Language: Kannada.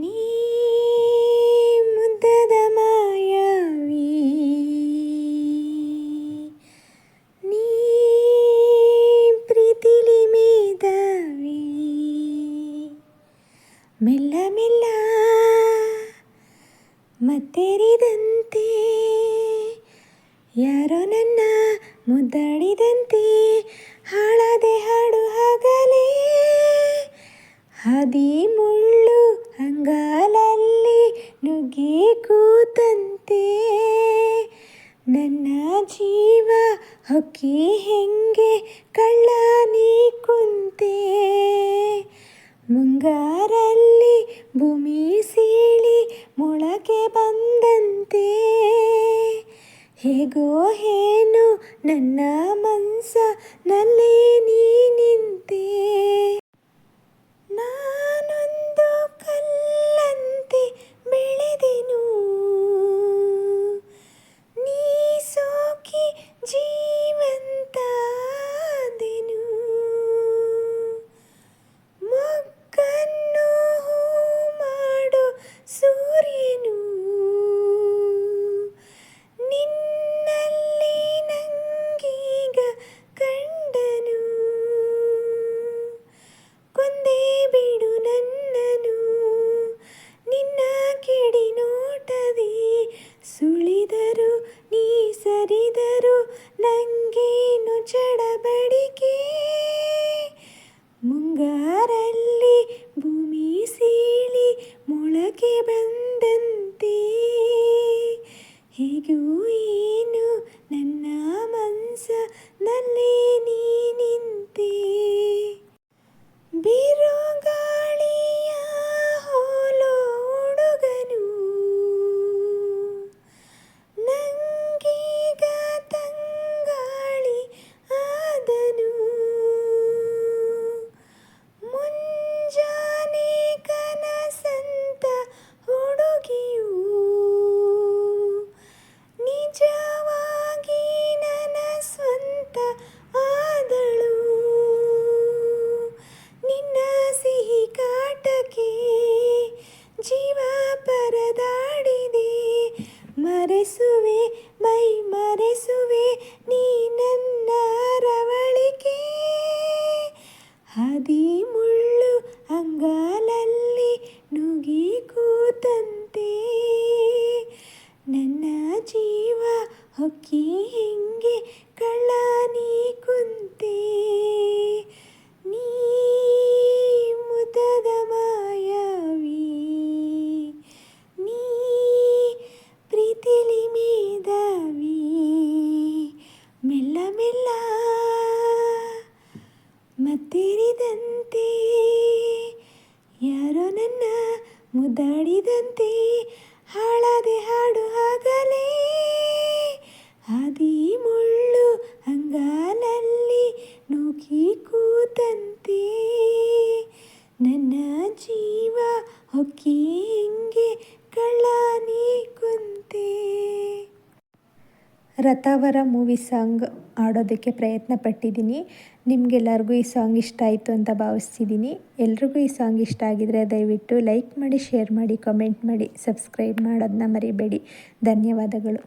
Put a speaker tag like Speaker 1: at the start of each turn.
Speaker 1: ನೀ ಮುದ್ದದ ಮಾಯಾವಿ ನೀ ಪ್ರೀತಿಲಿ ಮೇಧಾವಿ ಮೆಲ್ಲ ಮೆಲ್ಲ ಮತ್ತೆರಿದಂತೆ, ಯಾರೋ ನನ್ನ ಮುದ್ದಾಡಿದಂತೆ ಹಾಳದೆ ಹಾಡು ಹಗಲೇ ಹದಿ ಮುಳ್ಳು ಅಂಗಾಲಲ್ಲಿ ನುಗ್ಗಿ ಕೂತಂತೆ ನನ್ನ ಜೀವ ಹೊಕ್ಕಿ ಹೆಂಗೆ ಕಳ್ಳ ನೀ ಕುಂತೆ. ಮುಂಗಾರಲ್ಲಿ ಭೂಮಿ ಸೀಳಿ ಮೊಳಕೆ ಬಂದಂತೆ. ಹೇಗೋ ಏನು ನನ್ನ ಮನ್ಸನಲ್ಲಿ ನೀ ನಿಂತೆ. ಹೇಗೂ ಏನು ನನ್ನ ಮನಸ್ಸಿನಲ್ಲಿ ನೀ そう ಮತ್ತೆರಿದಂತೆ ಯಾರೋ ನನ್ನ ಮುದ್ದಾಡಿದಂತೆ ಹಾಳಾದೆ ಹಾಡು ಹಗಲೇ, ಹಾದಿ ಮುಳ್ಳು ಅಂಗಾಲಲ್ಲಿ ನೂಕಿ ಕೂತಂತೆ. ನನ್ನ ಜೀವ ಹೊಕ್ಕಿ ರಥಾವರ ಮೂವಿ ಸಾಂಗ್ ಆಡೋದಕ್ಕೆ ಪ್ರಯತ್ನ ಪಟ್ಟಿದ್ದೀನಿ ನಿಮಗೆಲ್ಲರಿಗೂ ಈ ಸಾಂಗ್ ಇಷ್ಟ ಆಯಿತು ಅಂತ ಭಾವಿಸ್ತಿದ್ದೀನಿ. ಎಲ್ರಿಗೂ ಈ ಸಾಂಗ್ ಇಷ್ಟ ಆಗಿದರೆ ದಯವಿಟ್ಟು ಲೈಕ್ ಮಾಡಿ ಶೇರ್ ಮಾಡಿ ಕಮೆಂಟ್ ಮಾಡಿ ಸಬ್ಸ್ಕ್ರೈಬ್ ಮಾಡೋದನ್ನ ಮರಿಬೇಡಿ. ಧನ್ಯವಾದಗಳು.